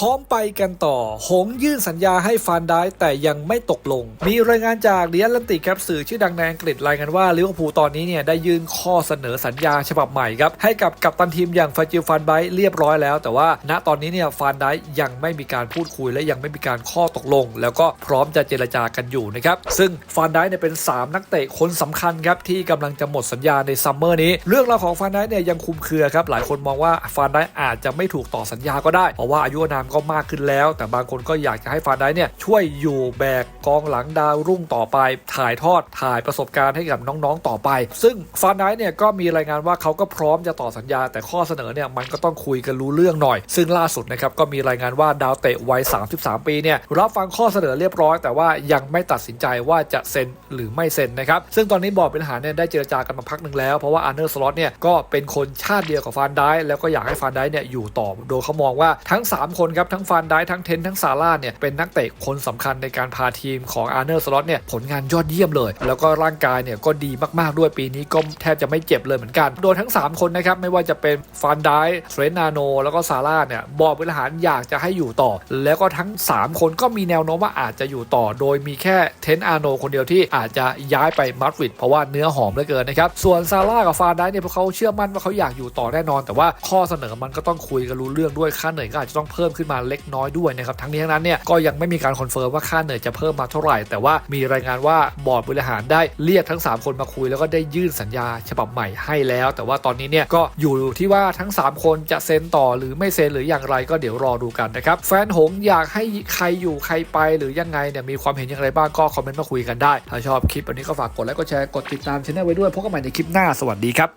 พร้อมไปกันต่อ หงยื่นสัญญาให้ฟานได้แต่ยังไม่ตกลง มีรายงานจากเดียลันติครับสื่อชื่อดังในอังกฤษรายงานว่าลิเวอร์พูลตอนนี้เนี่ยได้ยื่นข้อเสนอสัญญาฉบับใหม่ครับ ให้กับกัปตันทีมอย่างฟาจิลฟานไบเรียบร้อยแล้ว แต่ว่าณตอนนี้เนี่ยฟานได้ยังไม่มีการพูดคุยและยังไม่มีการข้อตกลง แล้วก็พร้อมจะเจรจากันอยู่นะครับซึ่งฟานได้เนี่ยเป็น 3 นักเตะคนสำคัญครับที่กำลังจะหมดสัญญาในซัมเมอร์นี้ เรื่องราวของฟานได้เนี่ยยังคุมเครือครับหลายคนมองว่าฟานได้อาจจะไม่ถูกต่อสัญญาก็ได้เพราะว่าอายุนามก็มากขึ้นแล้ว แต่บางคนก็อยากจะให้ฟานได้เนี่ยช่วยอยู่แบกกองหลังดาวรุ่งต่อไป ถ่ายทอดถ่ายประสบการณ์ให้กับน้องๆต่อไป ซึ่งฟานได้เนี่ยก็มีรายงานว่าเขาก็พร้อมจะต่อสัญญา แต่ข้อเสนอเนี่ยมันก็ต้องคุยกันรู้เรื่องหน่อย ซึ่งล่าสุดนะครับก็มีรายงานว่าดาวเตะวัย 33 ปีเนี่ยรับฟังข้อเสนอเรียบร้อย แต่ว่ายังไม่ตัดสินใจว่าจะเซ็นหรือไม่เซ็นนะครับซึ่งตอนนี้บอร์ดบริหารเนี่ยได้เจรจากันมาพักหนึ่งแล้วเพราะว่าอาร์เนอร์สล็อตเนี่ยก็เป็นคนชาติเดียวกับฟานได้แล้วก็อยากให้ฟานได้เนี่ยอยู่ต่อโดยเขามองว่าทั้ง 3 คนครับทั้งฟานได้ทั้งเทนทั้งซาร่าเนี่ยเป็นนักเตะคนสำคัญในการพาทีมของอาร์เนอร์สล็อตเนี่ยผลงานยอดเยี่ยมเลย แล้วก็ร่างกายเนี่ยก็ดีมากๆด้วยปีนี้ก็แทบจะไม่เจ็บเลยเหมือนกัน โดยทั้ง 3 คนนะครับไม่ว่าจะเป็นฟานได้เทรนนาโน แล้วก็ซาร่าเนี่ยบอร์ดบริหารอยากจะให้อยู่ต่อ แล้วก็ทั้ง 3 คนก็มีแนวโน้มว่าอาจจะอยู่ต่อ โดยมีแค่เทนอาโนคนเดียวที่อาจจะย้ายไปมาดริดเพราะว่าเนื้อหอมเหลือเกินนะครับส่วนซาร่ากับฟานได้เนี่ยพวกเขาเชื่อมั่นว่าเขาอยากอยู่ต่อแน่นอน แต่ว่าข้อเสนอมันก็ต้องคุยกันรู้เรื่องด้วยค่าเหนื่อยก็อาจจะต้องเพิ่มขึ้นมาเล็กน้อยด้วยนะครับทั้งนี้ทั้งนั้นเนี่ยก็ยังไม่มีการคอนเฟิร์มว่าค่าเหนื่อยจะเพิ่มมาเท่าไหร่ แต่ว่ามีรายงานว่าบอร์ดบริหารได้เรียกทั้ง 3 คนมาคุย แล้วก็ได้ยื่นสัญญาฉบับใหม่ให้แล้ว แต่ว่าตอนนี้เนี่ยก็อยู่ที่ว่าทั้ง 3 คนจะเซ็นต่อหรือไม่เซ็นหรืออย่างไรก็เดี๋ยวรอดูกันนะครับแฟนหงอยากให้ใครอยู่ใครไปหรือยังไงเนี่ยมีความเห็นอย่างไรบ้างก็คอมเมนต์มาคุยกันได้ ถ้าชอบคลิปอันนี้ก็ฝากกดไลค์กดแชร์กดติดตามช่องไว้ด้วยพบกันใหม่ในคลิปหน้าสวัสดีครับ